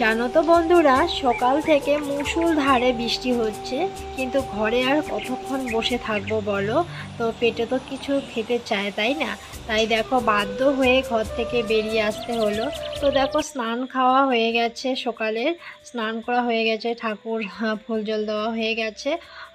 জানো তো বন্ধুরা সকাল থেকে মুসুল ধারে বৃষ্টি হচ্ছে। কিন্তু ঘরে আর কতক্ষণ বসে থাকব বলো? তো পেটে তো কিছু খেতে চায়, তাই না? তাই দেখো বাধ্য হয়ে ঘর থেকে বেরিয়ে আসতে হলো। তো দেখো স্নান খাওয়া হয়ে গেছে সকালে। স্নান করা হয়ে গেছে, ঠাকুর ফুল জল দেওয়া হয়ে গেছে,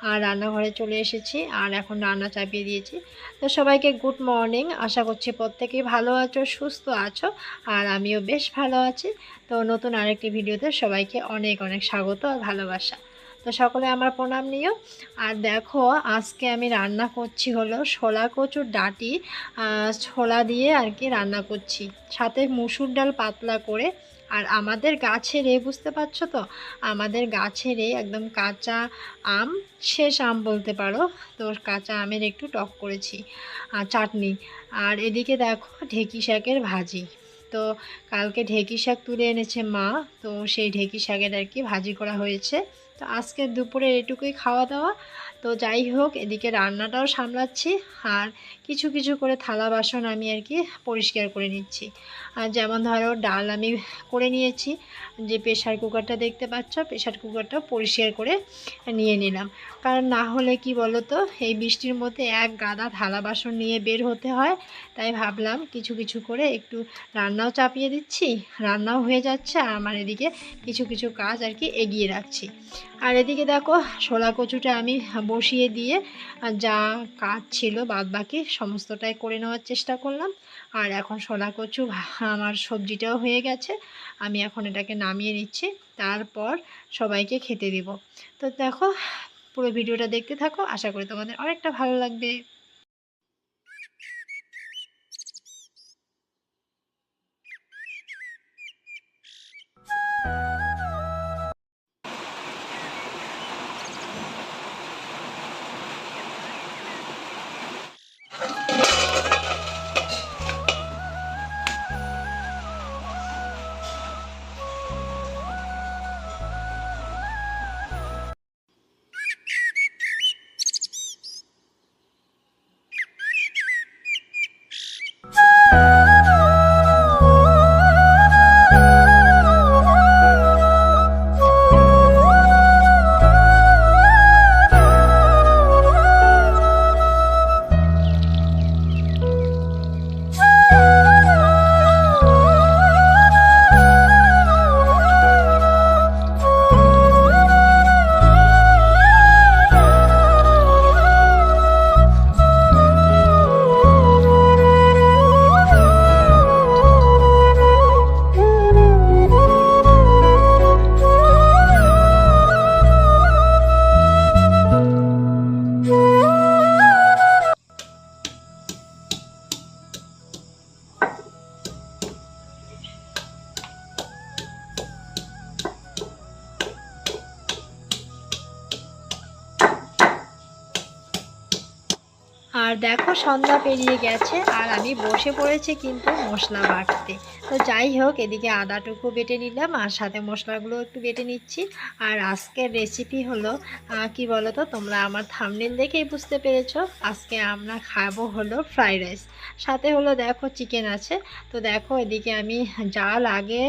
আর রান্নাঘরে চলে এসেছি, আর এখন রান্না চাপিয়ে দিয়েছি। তো সবাইকে গুড মর্নিং, আশা করছি প্রত্যেকেই ভালো আছো, সুস্থ আছো, আর আমিও বেশ ভালো আছি। তো নতুন আরেকটি ভিডিওতে সবাইকে অনেক অনেক স্বাগত আর ভালোবাসা। তো সকলে আমার প্রণাম নিও। আর দেখো, আজকে আমি রান্না করছি হলো ছোলা কচুর ডাঁটি ছোলা দিয়ে আর কি রান্না করছি। সাথে মুসুর ডাল পাতলা করে। আর আমাদের গাছের এ, বুঝতে পারছ তো? আমাদের গাছের এ একদম কাঁচা আম, শেষ আম বলতে পারো। তো কাঁচা আমের একটু টক করেছি আর চাটনি। আর এদিকে দেখো, ঢেকি শাকের ভাজি। তো কালকে ঢেকি শাক তুলে এনেছে মা। তো সেই ঢেকি শাকের আর কি ভাজি করা হয়েছে। তো আজকে দুপুরে এটুকুই খাওয়া দাওয়া তো যাই হোক, এদিকে রান্নাটাও সামলাচ্ছি আর কিছু কিছু করে থালা বাসন আমি আর কি পরিষ্কার করে নিচ্ছি। আর যেমন ধরো, ডাল আমি করে নিয়েছি। যে প্রেশার কুকারটা দেখতে পাচ্ছ প্রেশার কুকারটা পরিষ্কার করে নিয়ে নিলাম। কারণ না হলে কি বলো তো এই বৃষ্টির মধ্যে এক গাদা থালা বাসন নিয়ে বের হতে হয়। তাই ভাবলাম কিছু কিছু করে একটু রান্নাও চাপিয়ে দিচ্ছি, রান্নাও হয়ে যাচ্ছে, আর আমার এদিকে কিছু কিছু কাজ আর কি এগিয়ে রাখছি। আর এদিকে দেখো, ছোলা কচুটা আমি বসিয়ে দিয়ে যা কাজ ছিল বাদ বাকি সমস্তটাই করে নেওয়ার চেষ্টা করলাম। আর এখন ছোলা কচু, আমার সবজিটাও হয়ে গেছে। আমি এখন এটাকে নামিয়ে নিচ্ছি, তারপর সবাইকে খেতে দিব। তো দেখো, পুরো ভিডিওটা দেখতে থাকো। আশা করি তোমাদের অনেকটা ভালো লাগবে। আর দেখো সন্ধ্যা পেরিয়ে গেছে আর আমি বসে পড়েছি কিন্তু মশলা বাটতে। তো যাই হোক, এদিকে আদাটুকু বেটে নিলাম আর সাথে মশলাগুলো একটু বেটে নিচ্ছি। আর আজকের রেসিপি হলো কি বলো তো তোমরা আমার থামনেল দেখেই বুঝতে পেরেছ, আজকে আমরা খাব হলো ফ্রাইড রাইস সাথে হলো দেখো চিকেন আছে। তো দেখো এদিকে আমি যা লাগে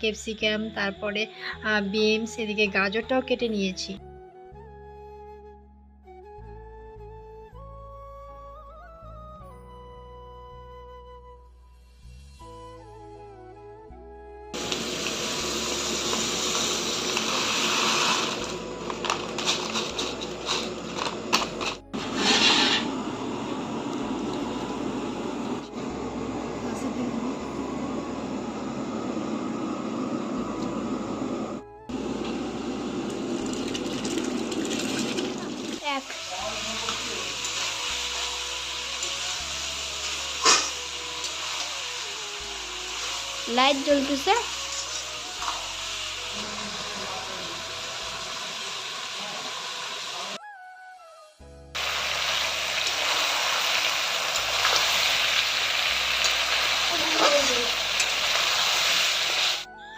ক্যাপসিকাম তারপরে বিনস এদিকে গাজরটাও কেটে নিয়েছি। এক। লাইট জ্বলতেছে।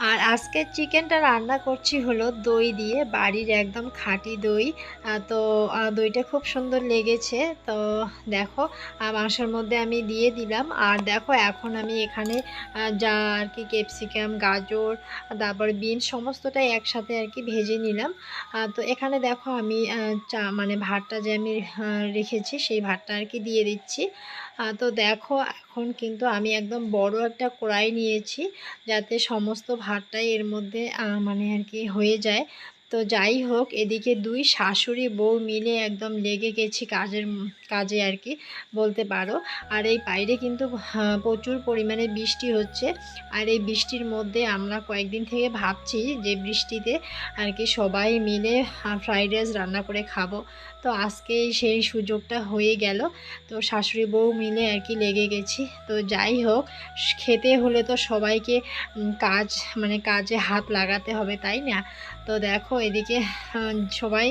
আর আজকে চিকেনটা রান্না করছি হলো দই দিয়ে, বাড়ির একদম খাঁটি দই। তো দইটা খুব সুন্দর লেগেছে। তো, দেখো মাংসের মধ্যে আমি দিয়ে দিলাম। আর দেখো, এখন আমি এখানে যা আর কি ক্যাপসিকাম, গাজর, তারপর বিনস, সমস্তটাই একসাথে আর কি ভেজে নিলাম। তো এখানে দেখো আমি চা মানে ভাতটা যে আমি রেখেছি, সেই ভাতটা আর কি দিয়ে দিচ্ছি। তো দেখো, এখন কিন্তু আমি একদম বড় একটা কড়াই নিয়েছি, যাতে সমস্ত ভাতটাই এর মধ্যে মানে আর কি হয়ে যায়। তো যাই হোক, এদিকে দুই শাশুড়ি বউ মিলে একদম লেগে গেছি কাজের কাজে আর কি, বলতে পারো। আর এই বাইরে কিন্তু প্রচুর পরিমাণে বৃষ্টি হচ্ছে। আর এই বৃষ্টির মধ্যে আমরা কয়েকদিন থেকে ভাবছি যে বৃষ্টিতে আর কি সবাই মিলে ফ্রাইড রাইস রান্না করে খাব। তো আজকে সেই সুযোগটা হয়ে গেল। তো শাশুড়ি বউ মিলে আর কি লেগে গেছি। তো যাই হোক, খেতে হলে তো সবাইকে কাজ মানে কাজে হাত লাগাতে হবে, তাই না? তো দেখো এদিকে সবাই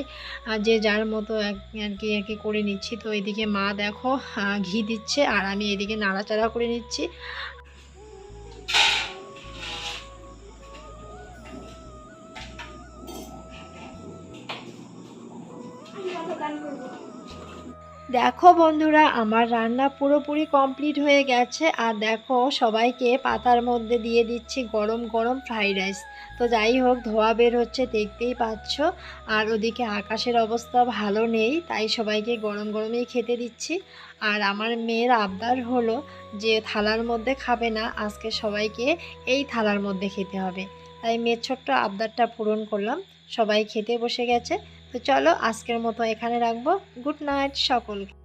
যে যার মতো আর কি আর কি করে নিচ্ছি। তো এদিকে মা দেখো ঘি দিচ্ছে আর আমি এদিকে নাড়াচাড়া করে নিচ্ছি। দেখো বন্ধুরা, আমার রান্না পুরোপুরি কমপ্লিট হয়ে গেছে। আর দেখো, সবাইকে পাতার মধ্যে দিয়ে দিচ্ছি গরম গরম ফ্রাইড রাইস তো যাই হোক, ধোয়া বের হচ্ছে, দেখতেই পাচ্ছ। আর ওদিকে আকাশের অবস্থা ভালো নেই, তাই সবাইকে গরম গরমেই খেতে দিচ্ছি। আর আমার মেয়ের আবদার হলো যে থালার মধ্যে খাবে না, আজকে সবাইকে এই থালার মধ্যে খেতে হবে। তাই মেয়ের ছোট্ট আবদারটা পূরণ করলাম। সবাই খেতে বসে গেছে। তো চলো আজকের মতো এখানে রাখব। গুড নাইট সকলকে।